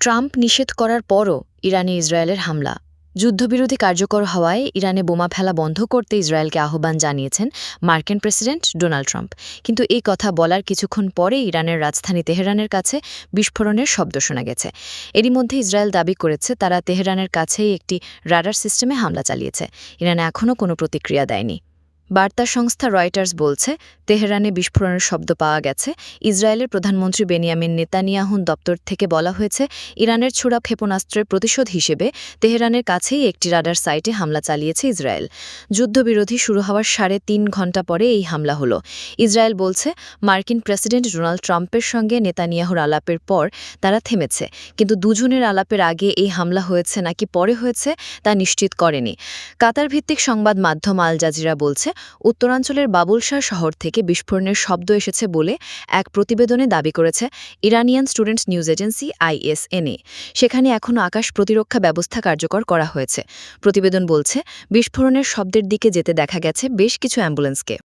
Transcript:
Trump নিষেধ করার পরও ইরানে ইসরায়েলের হামলা। যুদ্ধবিরোধী কার্যকর হওয়ায় ইরানে বোমা ফেলা বন্ধ করতে ইসরায়েলকে আহ্বান জানিয়েছেন মার্কিন প্রেসিডেন্ট ডোনাল্ড ট্রাম্প। কিন্তু এই কথা বলার কিছুক্ষণ পরে ইরানের রাজধানী তেহরানের কাছে বিস্ফোরণের শব্দ শোনা গেছে। এরই মধ্যে ইসরায়েল দাবি করেছে, তারা তেহরানের কাছেই একটি রাডার সিস্টেমে হামলা চালিয়েছে। ইরানে এখনও কোনো প্রতিক্রিয়া দেয়নি। বার্তা সংস্থা রয়টার্স বলছে, তেহরানে বিস্ফোরণের শব্দ পাওয়া গেছে। ইসরায়েলের প্রধানমন্ত্রী বেনিয়ামিন নেতানিয়াহুন দপ্তর থেকে বলা হয়েছে, ইরানের ছোড়া ক্ষেপণাস্ত্রের প্রতিশোধ হিসেবে তেহরানের কাছেই একটি রাডার সাইটে হামলা চালিয়েছে ইসরায়েল। যুদ্ধবিরোধী শুরু হওয়ার সাড়ে তিন ঘণ্টা পরে এই হামলা হলো। ইসরায়েল বলছে, মার্কিন প্রেসিডেন্ট ডোনাল্ড ট্রাম্পের সঙ্গে নেতানিয়াহুর আলাপের পর তারা থেমেছে, কিন্তু দুজনের আলাপের আগে এই হামলা হয়েছে নাকি পরে হয়েছে তা নিশ্চিত করেনি। কাতার ভিত্তিক সংবাদ মাধ্যম আল জাজিরা বলছে উত্তরাঞ্চলের বাবুলশাহ শহর থেকে বিস্ফোরণের শব্দ এসেছে বলে এক প্রতিবেদনে দাবি করেছে Iranian students news agency ISNA. সেখানে এখনও আকাশ প্রতিরক্ষা ব্যবস্থা কার্যকর করা হয়েছে। প্রতিবেদন বলছে, বিস্ফোরণের শব্দের দিকে যেতে দেখা গেছে বেশ কিছু অ্যাম্বুলেন্সকে।